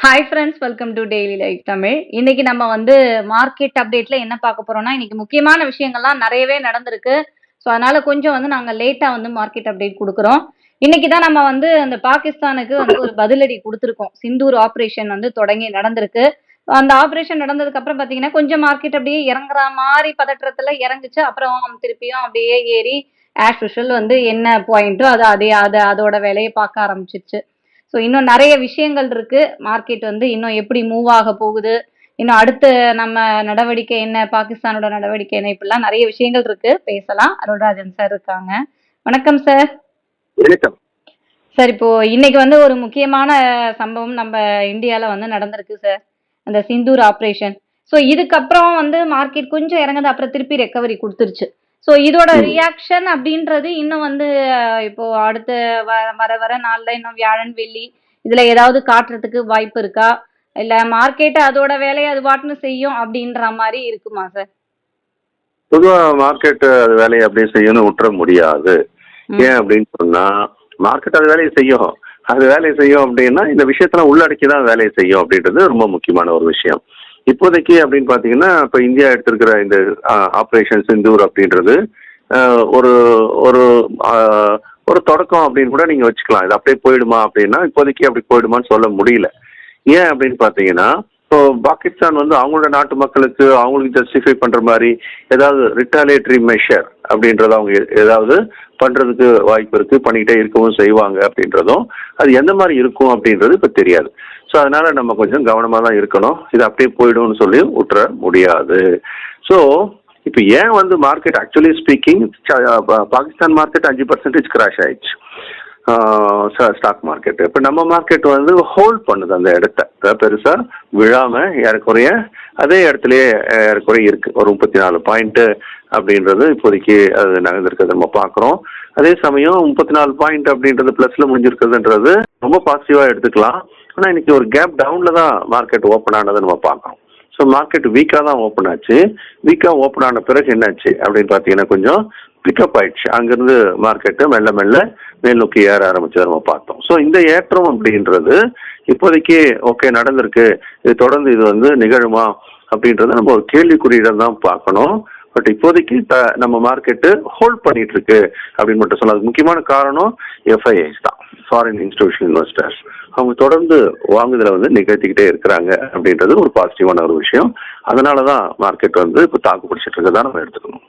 Hi friends welcome to daily life Tamil இன்னைக்கு நம்ம வந்து மார்க்கெட் அப்டேட்ல என்ன பார்க்க போறோம்னா இன்னைக்கு முக்கியமான விஷயங்கள்லாம் நிறையவே நடந்திருக்கு. ஸோ அதனால கொஞ்சம் வந்து நாங்கள் லேட்டாக வந்து மார்க்கெட் அப்டேட் கொடுக்குறோம். இன்னைக்கு தான் நம்ம வந்து அந்த பாகிஸ்தானுக்கு வந்து ஒரு பதிலடி கொடுத்துருக்கோம். சிந்தூர் ஆப்ரேஷன் வந்து தொடங்கி நடந்திருக்கு. அந்த ஆப்ரேஷன் நடந்ததுக்கு அப்புறம் பார்த்தீங்கன்னா கொஞ்சம் மார்க்கெட் அப்படியே இறங்குற மாதிரி பதற்றத்துல இறங்குச்சு. அப்புறம் திருப்பியும் அப்படியே ஏறி ஆஸ் யூஷுவல் வந்து என்ன பாயிண்ட்டோ அது அதே அதை அதோட வேலையை பார்க்க ஆரம்பிச்சிச்சு ஸோ இன்னும் நிறைய விஷயங்கள் இருக்கு. மார்க்கெட் வந்து இன்னும் எப்படி மூவ் ஆக போகுது? இன்னும் அடுத்த நம்ம நடவடிக்கை என்ன? பாகிஸ்தானோட நடவடிக்கை என்ன? இப்படிலாம் நிறைய விஷயங்கள் இருக்கு. பேசலாம். அருள்ராஜன் சார் இருக்காங்க. வணக்கம் சார் வணக்கம். சார் இப்போ இன்னைக்கு வந்து ஒரு முக்கியமான சம்பவம் நம்ம இந்தியாவில் வந்து நடந்திருக்கு சார் அந்த சிந்தூர் ஆப்ரேஷன் ஸோ இதுக்கப்புறம் வந்து மார்க்கெட் கொஞ்சம் இறங்குது. அப்புறம் திருப்பி ரெக்கவரி கொடுத்துருச்சு. ஸோ இதோட. ரியாக்ஷன் அப்படின்றது இன்னும் வந்து இப்போ அடுத்த வர வர நாள்ல இன்னும் வியாழன் வெள்ளி இதுல ஏதாவது காட்டுறதுக்கு வாய்ப்பு இருக்கா? இல்ல மார்க்கெட் அதோட வேலையை அது பாட்டுன்னு செய்யும் அப்படின்ற மாதிரி இருக்குமா சார் பொதுவா மார்க்கெட் அது வேலையை அப்படியே செய்யணும்னு விட்டுற முடியாது. ஏன் அப்படின்னு சொன்னா மார்க்கெட் அது வேலையை செய்யும். அது வேலையை செய்யும் அப்படின்னா இந்த விஷயத்தெல்லாம் உள்ளடக்கி தான் வேலையை செய்யும் அப்படின்றது ரொம்ப முக்கியமான ஒரு விஷயம். இப்போதைக்கு அப்படின்னு பார்த்தீங்கன்னா இப்போ இந்தியா எடுத்திருக்கிற இந்த ஆப்ரேஷன் சிந்தூர் அப்படின்றது ஒரு ஒரு ஒரு தொடக்கம் அப்படின்னு கூட நீங்கள் வச்சுக்கலாம். இது அப்படியே போயிடுமா அப்படின்னா இப்போதைக்கு அப்படி போயிடுமான்னு சொல்ல முடியல. ஏன் அப்படின்னு பார்த்தீங்கன்னா இப்போ பாகிஸ்தான் வந்து அவங்களோட நாட்டு மக்களுக்கு அவங்களுக்கு ஜஸ்டிஃபை பண்ணுற மாதிரி ஏதாவது ரிட்டாலேட்டரி மெஷர் அப்படின்றத அவங்க எ- ஏதாவது பண்ணுறதுக்கு வாய்ப்பு இருக்குது பண்ணிக்கிட்டே இருக்கவும் செய்வாங்க அப்படின்றதும் அது எந்த மாதிரி இருக்கும் அப்படின்றது இப்போ தெரியாது. ஸோ அதனால நம்ம கொஞ்சம் கவனமாக தான் இருக்கணும். இது அப்படியே போயிடும்னு சொல்லி விட்டுற முடியாது. ஸோ இப்போ ஏன் வந்து market actually speaking Pakistan market அஞ்சு பர்சன்டேஜ் கிராஷ் ஆயிடுச்சு. ஸ்டாக் மார்க்கெட் இப்போ நம்ம மார்க்கெட் வந்து ஹோல்ட் பண்ணுது அந்த இடத்த. பெருசாக விழாமல் விழாம ஏறக்குறைய அதே இடத்துலயே ஏறக்குறைய இருக்கு. ஒரு முப்பத்தி நாலு பாயிண்ட் அப்படின்றது இப்போதைக்கு அது நகர்ந்திருக்கிறது நம்ம பார்க்குறோம். அதே சமயம் முப்பத்தி நாலு பாயிண்ட் அப்படின்றது பிளஸ்ல முடிஞ்சிருக்கிறதுன்றது ரொம்ப பாசிட்டிவா எடுத்துக்கலாம். ஆனா இன்னைக்கு ஒரு கேப் டவுன்ல தான் மார்க்கெட் ஓப்பன் ஆனதை நம்ம பார்க்குறோம். ஸோ மார்க்கெட் வீக்காக தான் ஓப்பன் ஆச்சு. வீக்காக ஓப்பன் ஆன பிறகு என்னாச்சு அப்படின்னு பார்த்தீங்கன்னா கொஞ்சம் பிக்கப் ஆயிடுச்சு. அங்கிருந்து மார்க்கெட்டு மெல்ல மெல்ல மேல் நோக்கி ஏற ஆரம்பிச்சதை நம்ம பார்த்தோம். ஸோ இந்த ஏற்றம் அப்படின்றது இப்போதைக்கு ஓகே நடந்திருக்கு. இது தொடர்ந்து இது வந்து நிகழுமா அப்படின்றத நம்ம ஒரு கேள்விக்குறியிடம் தான் பார்க்கணும். பட் இப்போதைக்கு நம்ம மார்க்கெட்டு ஹோல்ட் பண்ணிட்டு இருக்கு அப்படின்னு மட்டும் சொல்லலாம் முக்கியமான காரணம் எஃப்ஐஐஸ் தான். ஃபாரின் இன்ஸ்டிடியூஷன் இன்வெஸ்டர்ஸ் அவங்க தொடர்ந்து வாங்குதல வந்து நிகழ்த்திக்கிட்டே இருக்கிறாங்க அப்படின்றது ஒரு பாசிட்டிவான ஒரு விஷயம். அதனால தான் மார்க்கெட் வந்து இப்போ தாக்கு பிடிச்சிட்டு இருக்கதா நம்ம எடுத்துக்கணும்.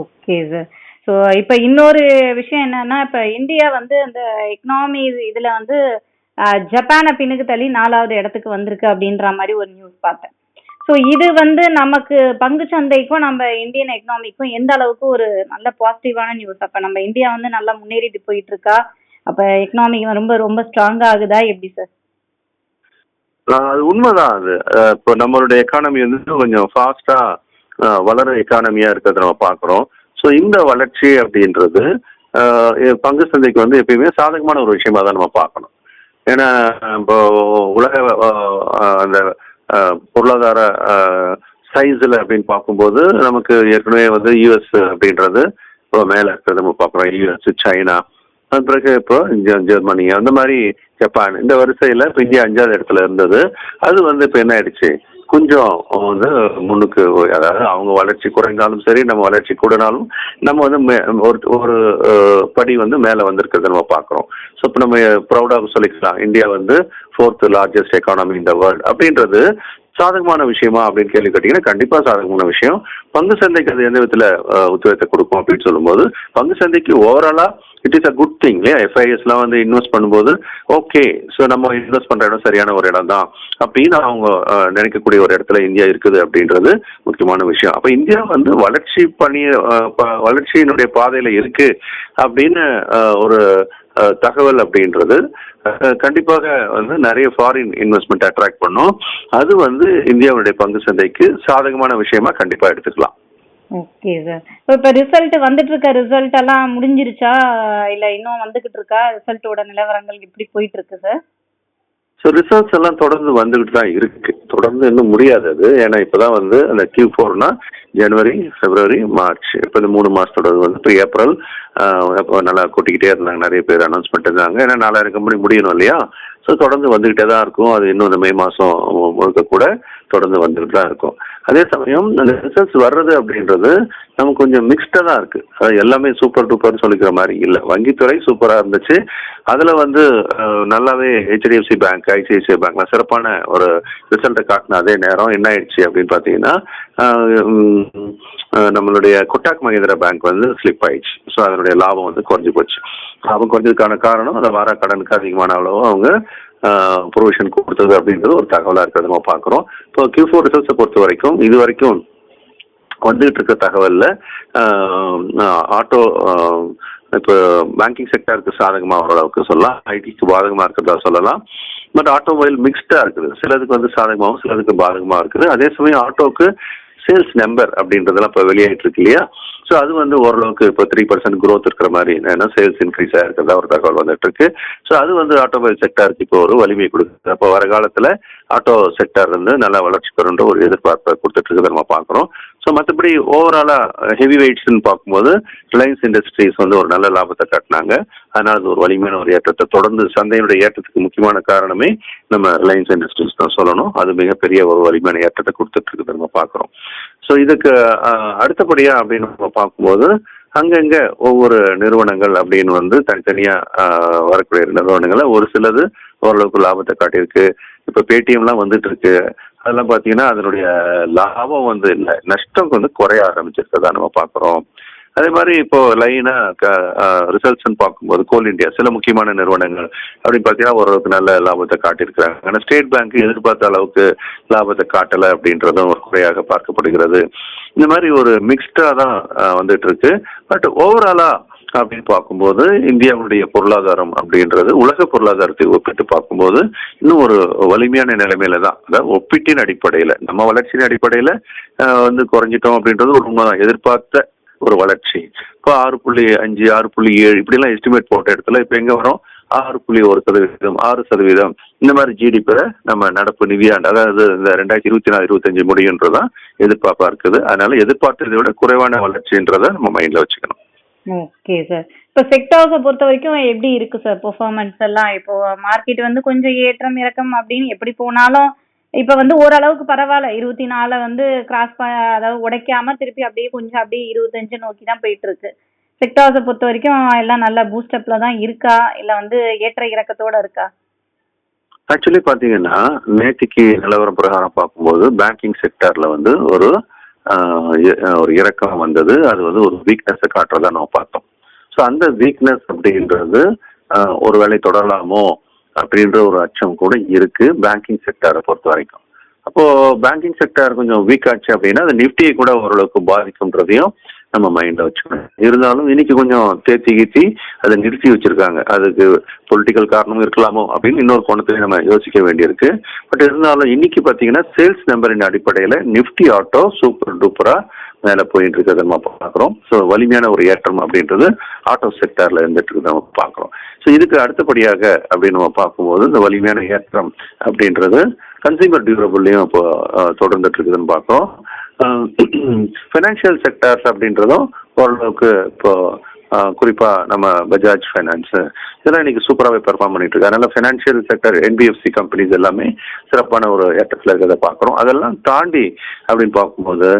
ஓகே சார் ஸோ இப்போ இன்னொரு விஷயம் என்னன்னா இப்போ இந்தியா வந்து அந்த எக்கனாமி இதுல வந்து ஜப்பானை பின்னுக்கு தள்ளி நாலாவது இடத்துக்கு வந்திருக்கு அப்படின்ற மாதிரி ஒரு நியூஸ் பார்த்தேன். ஸோ இது வந்து நமக்கு பங்கு சந்தைக்கும் நம்ம இந்தியன் எக்கனாமிக்கும் எந்த அளவுக்கு ஒரு நல்ல பாசிட்டிவான நியூஸ் அப்போ நம்ம இந்தியா வந்து நல்லா முன்னேறிட்டு போயிட்டு இருக்கா அப்போ எக்கனாமி ரொம்ப ரொம்ப ஸ்ட்ராங் ஆகுதா? எப்படி சார் அது உண்மைதான் அது. இப்போ நம்மளுடைய எக்கானமி வந்து கொஞ்சம் ஃபாஸ்டா வளர எக்கானமியா இருக்கிறத நம்ம பார்க்குறோம். ஸோ இந்த வளர்ச்சி அப்படின்றது பங்கு சந்தைக்கு வந்து எப்பயுமே சாதகமான ஒரு விஷயமா தான் நம்ம பார்க்கணும். ஏன்னா இப்போ உலக அந்த பொருளாதார சைஸில் அப்படின்னு பார்க்கும்போது நமக்கு ஏற்கனவே வந்து யூஎஸ் அப்படின்றது இப்போ மேலே இருக்கிறது நம்ம பார்க்குறோம். யூஎஸ் சைனா அது பிறகு இப்போ ஜெர்மனி அந்த மாதிரி ஜப்பான் இந்த வரிசையில் இப்போ இந்தியா அஞ்சாவது இடத்துல இருந்தது. அது வந்து இப்போ என்ன ஆயிடுச்சு? கொஞ்சம் வந்து முன்னுக்கு அதாவது அவங்க வளர்ச்சி குறைந்தாலும் சரி நம்ம வளர்ச்சி கூடனாலும் நம்ம வந்து மே- ஒரு ஒரு படி வந்து மேலே வந்திருக்கிறத நம்ம பார்க்குறோம். ஸோ இப்போ நம்ம ப்ரௌடாக சொல்லிக்கலாம். இந்தியா வந்து ஃபோர்த் லார்ஜஸ்ட் எக்கானமி இந்த வேர்ல்டு அப்படின்றது சாதகமான விஷயமா அப்படின்னு கேள்வி கேட்டீங்கன்னா கண்டிப்பா சாதகமான விஷயம். பங்கு சந்தைக்கு அது எந்த விதத்துல உத்வேகத்தை கொடுக்கும் அப்படின்னு சொல்லும்போது பங்கு சந்தைக்கு ஓவராலா it is a good thing இல்லையா? எஃப்ஐஎஸ்லாம் வந்து இன்வெஸ்ட் பண்ணும்போது ஓகே ஸோ நம்ம இன்வெஸ்ட் பண்ற இடம் சரியான ஒரு இடம் தான் அப்படின்னு அவங்க நினைக்கக்கூடிய ஒரு இடத்துல இந்தியா இருக்குது அப்படின்றது முக்கியமான விஷயம். அப்ப இந்தியா வந்து வளர்ச்சி பணி வளர்ச்சியினுடைய பாதையில இருக்கு அப்படின்னு ஒரு தகவல் அப்படின்றது கண்டிப்பாக வந்து நிறைய ஃபாரின் இன்வெஸ்ட்மெண்ட் அட்ராக்ட் பண்ணும். அது வந்து இந்தியாவுடைய பங்கு சந்தைக்கு சாதகமான விஷயமா கண்டிப்பா எடுத்துக்கலாம். ஓகே சார் இப்போ இப்போ ரிசல்ட் வந்துட்டு இருக்க ரிசல்ட் எல்லாம் முடிஞ்சிருச்சா? இல்லை இன்னும் வந்துகிட்டு இருக்கா? ரிசல்ட்டோட நிலவரங்கள் எப்படி போயிட்டு இருக்கு சார் ஸோ ரிசர்ச் எல்லாம் தொடர்ந்து வந்துகிட்டு தான் இருக்கு. தொடர்ந்து இன்னும் முடியாது அது. ஏன்னா இப்போதான் வந்து அந்த கியூ ஃபோர்னா ஜனவரி பிப்ரவரி மார்ச் இப்போ இந்த மூணு மாசத்தோட வந்து இப்போ ஏப்ரல் நல்லா கூட்டிக்கிட்டே இருந்தாங்க. நிறைய பேர் அனௌன்ஸ் இருந்தாங்க. ஏன்னா நாலாயிரம் கம்பெனி முடியணும் இல்லையா? ஸோ ஸோ தொடர்ந்து வந்துகிட்டே தான் இருக்கும். அது இன்னும் இந்த மே மாதம் முழுக்க கூட தொடர்ந்து வந்துகிட்டு தான் இருக்கும். அதே சமயம் அந்த ரிசல்ட்ஸ் வர்றது அப்படின்றது நமக்கு கொஞ்சம் மிக்ஸ்டாக தான் இருக்குது அதாவது எல்லாமே சூப்பர் டூப்பர்னு சொல்லிக்கிற மாதிரி இல்லை. வங்கித்துறை சூப்பராக இருந்துச்சு. அதில் வந்து நல்லாவே ஹெச்டிஎஃப்சி பேங்க் ஐசிஐசிஐ பேங்க்லாம் சிறப்பான ஒரு ரிசல்ட்டை காட்டின அதே நேரம் என்ன ஆயிடுச்சு அப்படின்னு பார்த்தீங்கன்னா நம்மளுடைய கொட்டாக் மகேந்திரா பேங்க் வந்து ஸ்லிப் ஆயிடுச்சு. ஸோ அதனுடைய லாபம் வந்து குறைஞ்சி போச்சு. லாபம் குறைஞ்சதுக்கான காரணம் அந்த வார கடனுக்கு அதிகமான அளவு அவங்க ப்ரொவிஷன் கொடுத்தது அப்படின்றது ஒரு தகவலாக இருக்கிறத நம்ம பார்க்குறோம். இப்போ கியூ ஃபோர் ரிசல்ட்ஸை பொறுத்த வரைக்கும் இது வரைக்கும் வந்துகிட்டு இருக்க தகவலில் ஆட்டோ இப்போ பேங்கிங் செக்டருக்கு சாதகமாக ஓரளவுக்கு சொல்லலாம். ஐடிக்கு பாதகமாக இருக்கிறதா சொல்லலாம். பட் ஆட்டோமொபைல் மிக்ஸ்டாக இருக்குது. சிலதுக்கு வந்து சாதகமாகவும் சிலதுக்கு பாதகமாக இருக்குது. அதே சமயம் ஆட்டோக்கு சேல்ஸ் நம்பர் அப்படின்றதெல்லாம் இப்போ வெளியாகிட்டு இருக்கு இல்லையா? ஸோ அது வந்து ஓரளவுக்கு இப்போ த்ரீ பர்சன்ட் க்ரோத் இருக்கிற மாதிரி என்னன்னா சேல்ஸ் இன்க்ரீஸ் ஆகிருக்கிறதா ஒரு தகவல் வந்துட்டு இருக்கு ஸோ அது வந்து ஆட்டோமொபைல் செக்டாருக்கு இப்போ ஒரு வலிமை கொடுக்குது. அப்போ வர காலத்தில் ஆட்டோ செக்டார் வந்து நல்லா வளர்ச்சி பெறுன்ற ஒரு எதிர்பார்ப்பை கொடுத்துட்டு இருக்கிறத நம்ம பார்க்குறோம். ஸோ மற்றபடி ஓவராலாக ஹெவி வெயிட்ஸ்ன்னு பார்க்கும்போது ரிலையன்ஸ் இண்டஸ்ட்ரீஸ் வந்து ஒரு நல்ல லாபத்தை காட்டினாங்க. அதனால் அது ஒரு வலிமையான ஒரு ஏற்றத்தை தொடர்ந்து சந்தையினுடைய ஏற்றத்துக்கு முக்கியமான காரணமே நம்ம ரிலையன்ஸ் இண்டஸ்ட்ரீஸ் தான் சொல்லணும். அது மிகப்பெரிய ஒரு வலிமையான ஏற்றத்தை கொடுத்துட்டு இருக்கிறத நம்ம பார்க்குறோம். ஸோ இதுக்கு அடுத்தபடியாக அடுத்தபடியா அப்படின்னு நம்ம பார்க்கும்போது அங்கங்க ஒவ்வொரு நிறுவனங்கள் அப்படின்னு வந்து தனித்தனியா வரக்கூடிய நிறுவனங்களை ஒரு சிலது ஓரளவுக்கு லாபத்தை காட்டியிருக்கு. இப்போ பேடிஎம்லாம் வந்துட்டு இருக்கு அதெல்லாம் பார்த்தீங்கன்னா அதனுடைய லாபம் வந்து இல்லை நஷ்டம் வந்து குறைய ஆரம்பிச்சிருக்கதா நம்ம பார்க்குறோம். அதே மாதிரி இப்போ லைனா ரிசல்ட்ஸ்னு பார்க்கும்போது கோல் இந்தியா சில முக்கியமான நிறுவனங்கள் அப்படின்னு பார்த்தீங்கன்னா ஓரளவுக்கு நல்ல லாபத்தை காட்டியிருக்கிறாங்க. ஆனால் ஸ்டேட் பேங்க் எதிர்பார்த்த அளவுக்கு லாபத்தை காட்டலை அப்படின்றதும் ஒரு குறையாக பார்க்கப்படுகிறது. இந்த மாதிரி ஒரு மிக்ஸ்டாக தான் வந்துட்டு இருக்கு பட் ஓவராலா அப்படின்னு பார்க்கும்போது இந்தியாவுடைய பொருளாதாரம் அப்படின்றது உலக பொருளாதாரத்தை ஒப்பிட்டு பார்க்கும்போது இன்னும் ஒரு வலிமையான நிலைமையில தான். அதாவது ஒப்பீட்டின் அடிப்படையில் நம்ம வளர்ச்சியின் அடிப்படையில் வந்து குறைஞ்சிட்டோம் அப்படின்றது ஒரு உண்மைதான். எதிர்பார்த்த ஒரு வளர்ச்சி. இப்போ ஆறு புள்ளி அஞ்சு ஆறு புள்ளி ஏழு இப்படிலாம் எஸ்டிமேட் போட்ட இடத்துல இப்போ எங்கே வரும்? ஆறு புள்ளி ஒரு சதவீதம் ஆறு சதவீதம். இந்த மாதிரி ஜிடிபியில் நம்ம நடப்பு நிதியாண்டு அதாவது இந்த ரெண்டாயிரத்தி இருபத்தி நாலு இருபத்தஞ்சு முடியுன்றதான் எதிர்பார்ப்பா இருக்குது. அதனால எதிர்பார்த்ததை விட குறைவான வளர்ச்சின்றதை நம்ம மைண்டில் வச்சுக்கணும். Okay sir. இப்போ செக்டார்ஸை பொறுத்த வரைக்கும் எப்படி இருக்கு சார் பெர்ஃபார்மன்ஸ் எல்லாம்? இப்போ மார்க்கெட் வந்து கொஞ்சம் ஏற்றம் இறக்கம் அப்படின்னு எப்படி போனாலும் இப்போ வந்து ஓரளவுக்கு பரவாயில்ல. இருபத்தி நாலு வந்து கிராஸ் அதாவது உடைக்காம திருப்பி அப்படியே கொஞ்சம் அப்படியே இருபத்தஞ்சு நோக்கி தான் போயிட்டு இருக்கு செக்டார்ஸை பொறுத்த வரைக்கும் எல்லாம் நல்ல பூஸ்டப்ல தான் இருக்கா? இல்லை வந்து ஏற்ற இறக்கத்தோட இருக்கா? ஆக்சுவலி பார்த்தீங்கன்னா நேற்றுக்கு நிலவரம் பிரகாரம் பார்க்கும்போது பேங்கிங் செக்டார்ல வந்து ஒரு ஒரு இறக்கம் வந்தது. அது வந்து ஒரு வீக்னஸை காட்டுறதா நம்ம பார்த்தோம். ஸோ அந்த வீக்னஸ் அப்படின்றது ஒரு வேளை தொடரலாமோ? அப்படின்ற ஒரு அச்சம் கூட இருக்கு பேங்கிங் செக்டாரை பொறுத்த வரைக்கும். அப்போ பேங்கிங் செக்டார் கொஞ்சம் வீக் ஆச்சு அப்படின்னா அது நிஃப்டியை கூட ஓரளவுக்கு பாதிக்கும்ன்றதையும் நம்ம மைண்ட்ல வச்சுக்கணும். இருந்தாலும் இன்னைக்கு கொஞ்சம் தேத்தி கீத்தி அதை நிறுத்தி வச்சிருக்காங்க. அதுக்கு பொலிட்டிக்கல் காரணமும் இருக்கலாமோ அப்படின்னு இன்னொரு கோணத்திலையும் நம்ம யோசிக்க வேண்டியிருக்கு. பட் இருந்தாலும் இன்னைக்கு பார்த்தீங்கன்னா சேல்ஸ் நம்பரின் அடிப்படையில் நிஃப்டி ஆட்டோ சூப்பர் டூப்பரா மேலே போயிட்டு இருக்கிறத நம்ம பார்க்குறோம். ஸோ வலிமையான ஒரு ஏற்றம் அப்படின்றது ஆட்டோ செக்டர்ல இருந்துட்டு இருக்கு நம்ம பார்க்குறோம். ஸோ இதுக்கு அடுத்தபடியாக அப்படின்னு நம்ம பார்க்கும்போது இந்த வலிமையான ஏற்றம் அப்படின்றது கன்சியூமர் டியூரபிள்லையும் இப்போ தொடர்ந்துட்டு இருக்குதுன்னு பார்க்குறோம். ஃபினான்ஷியல் செக்டார்ஸ் அப்படின்றதும் ஓரளவுக்கு இப்போ குறிப்பா நம்ம பஜாஜ் ஃபைனான்ஸ் இதெல்லாம் இன்னைக்கு சூப்பராகவே பெர்ஃபார்ம் பண்ணிட்டு இருக்கு அதனால ஃபினான்ஷியல் செக்டர் என்பிஎஃப்சி கம்பெனிஸ் எல்லாமே சிறப்பான ஒரு ஏற்றத்தில் இருக்கிறத பார்க்குறோம். அதெல்லாம் தாண்டி அப்படின்னு பார்க்கும்போது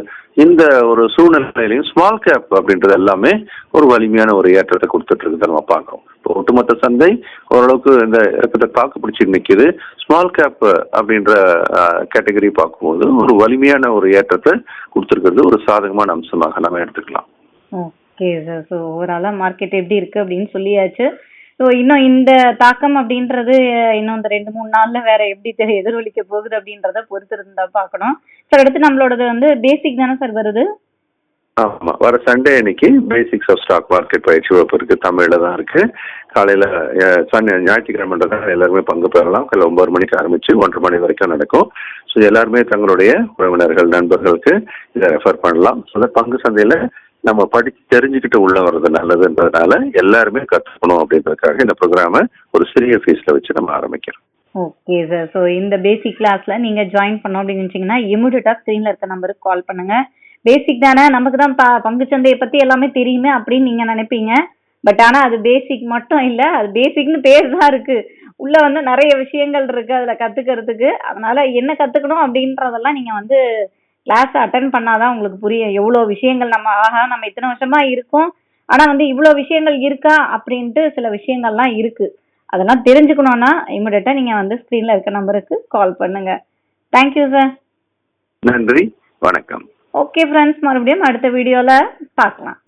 இந்த ஒரு சூழ்நிலையிலையும் ஸ்மால் கேப் அப்படின்றது எல்லாமே ஒரு வலிமையான ஒரு ஏற்றத்தை கொடுத்துட்டு இருக்கிறத நம்ம பார்க்குறோம். இப்போ ஒட்டுமொத்த சந்தை ஓரளவுக்கு இந்த இறக்கத்தை தாக்கு பிடிச்சி நிற்கிது ஸ்மால் கேப் அப்படின்ற கேட்டகரி பார்க்கும்போது ஒரு வலிமையான ஒரு ஏற்றத்தை கொடுத்துருக்கிறது ஒரு சாதகமான அம்சமாக நம்ம எடுத்துக்கலாம். ஓகே சார் ஸோ ஓவராலாக மார்க்கெட் எப்படி இருக்கு அப்படின்னு சொல்லியாச்சு. ஸோ இன்னும் இந்த தாக்கம் அப்படின்றது இன்னும் இந்த ரெண்டு மூணு நாளில் வேற எப்படி தெரிய எதிரொலிக்க போகுது அப்படின்றத பொறுத்து இருந்தா பார்க்கணும். சார் அடுத்து நம்மளோடது வந்து பேசிக் தானே சார் வருது? ஆமா வர சண்டே அன்னைக்கு பேசிக்ஸ் ஆஃப் ஸ்டாக் மார்க்கெட் பயிற்சி வகுப்பு இருக்கு. தமிழ்ல தான் இருக்கு. காலையில அஹ், சனி ஞாயிற்றுக்கிழமைன்றதால எல்லாருமே பங்கு பெறலாம். காலையில் ஒன்பது மணிக்கு ஆரம்பிச்சு ஒன்றரை மணி வரைக்கும் நடக்கும். ஸோ எல்லாருமே தங்களுடைய உறவினர்கள் நண்பர்களுக்கு இதை ரெஃபர் பண்ணலாம். ஸோ பங்கு சந்தையில நம்ம படிச்சு தெரிஞ்சுக்கிட்டு உள்ள வர்றது நல்லதுன்றதுனால எல்லாருமே கற்றுக்கணும் அப்படின்றதுக்காக இந்த ப்ரோக்ராம ஒரு சிறிய ஃபீஸ்ல வச்சு நம்ம ஆரம்பிக்கிறோம். ஓகே சார் ஸோ இந்த பேசிக் கிளாஸ்ல நீங்க ஜாயின் பண்ணோம் அப்படின்னு நினைச்சீங்கன்னா இமிடியட்டா ஸ்க்ரீன்ல இருக்க நம்பருக்கு கால் பண்ணுங்க. பேசிக் தானே நமக்கு தான் ப- பங்குச்சந்தையை பத்தி எல்லாமே தெரியுமே அப்படின்னு நீங்க நினைப்பீங்க. பட் ஆனா அது பேசிக் மட்டும் இல்ல அது பேசிக்னு பேர் தான் இருக்கு. உள்ள வந்து நிறைய விஷயங்கள் இருக்கு அதுல கத்துக்கிறதுக்கு. அதனால என்ன கத்துக்கணும் அப்படின்றதெல்லாம் நீங்க வந்து கிளாஸ் அட்டன் பண்ணாதான் உங்களுக்கு புரியும். எவ்வளவு விஷயங்கள் நம்ம ஆஹா நம்ம இத்தனை வருஷமா இருக்கோம். ஆனா வந்து இவ்வளவு விஷயங்கள் இருக்கா அப்படின்ட்டு சில விஷயங்கள்லாம் இருக்கு. அதெல்லாம் தெரிஞ்சுக்கணும்னா இமிடியட்டா நீங்க வந்து ஸ்க்ரீன்ல இருக்க நம்பருக்கு கால் பண்ணுங்க. தேங்க்யூ சார் நன்றி. வணக்கம். ஓகே ஃப்ரெண்ட்ஸ் மறுபடியும் அடுத்த வீடியோல பார்க்கலாம்.